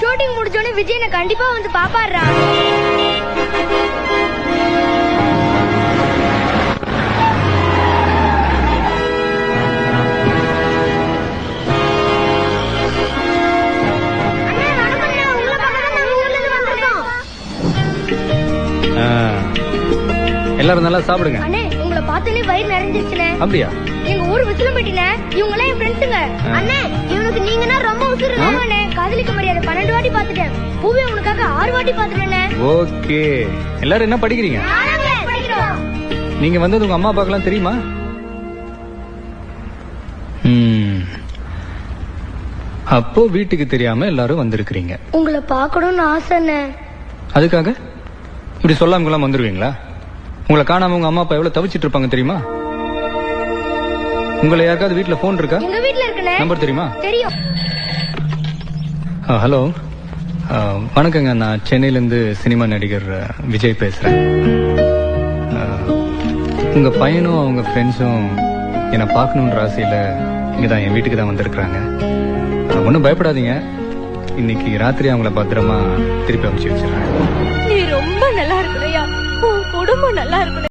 Shooting முடிஞ்சோடனே விஜய் என்ன கண்டிப்பா வந்து பாப்பாடுறா. எல்லாரும் நல்லா சாப்பிடுங்க. அண்ணே உங்களை பார்த்தாலே வயிறு நிறைஞ்சிருச்சுனே அப்படியா? எங்க ஊர் விசிலம்பட்டினே இவங்க எல்லாம் என் ஃப்ரெண்ட்ஸுங்க. அண்ணே இவனுக்கு நீங்கன்னா ரொம்ப உசுறு காதலிக்க மரியாதை பன்னெண்டு வாட்டி பாத்துட்டேன் பூவே உனக்காக ஆறு வாட்டி பாத்துட்டேன் ஓகே. எல்லாரும் என்ன படிக்கிறீங்க? நீங்க வந்தது உங்க அம்மா அப்பாக்கெல்லாம் தெரியுமா. அப்போ வீட்டுக்கு தெரியாம எல்லாரும் வந்திருக்கிறீங்க. உங்களை பார்க்கணும்னு ஆசைண்ணே அதுக்காக? இப்படி சொல்லாம கொள்ளாம வந்துருவீங்களா? உங்களை காணாம உங்க அம்மா அப்பா எவ்வளவு தவிச்சிட்டு இருப்பாங்க தெரியுமா? உங்களை யாருக்காவது வீட்ல போன் இருக்கா? எங்க வீட்ல இருக்குண்ணே. நம்பர் தெரியுமா? தெரியும். ஹலோ. வணக்கங்க. நான் சென்னையிலேருந்து சினிமா நடிகர் விஜய் பேசுகிறேன் உங்கள் பையனும் அவங்க ஃப்ரெண்ட்ஸும் என்னை பார்க்கணுன்ற ஆசையில் இங்கே தான் என் வீட்டுக்கு தான் வந்திருக்கிறாங்க. ஒன்றும் பயப்படாதீங்க. இன்னைக்கு ராத்திரி அவங்கள பத்திரமா திருப்பி அனுப்பிச்சு வச்சிடறேன். நீ ரொம்ப நல்லா இருக்கணையா உன் குடும்பம் நல்லா இருக்கணும்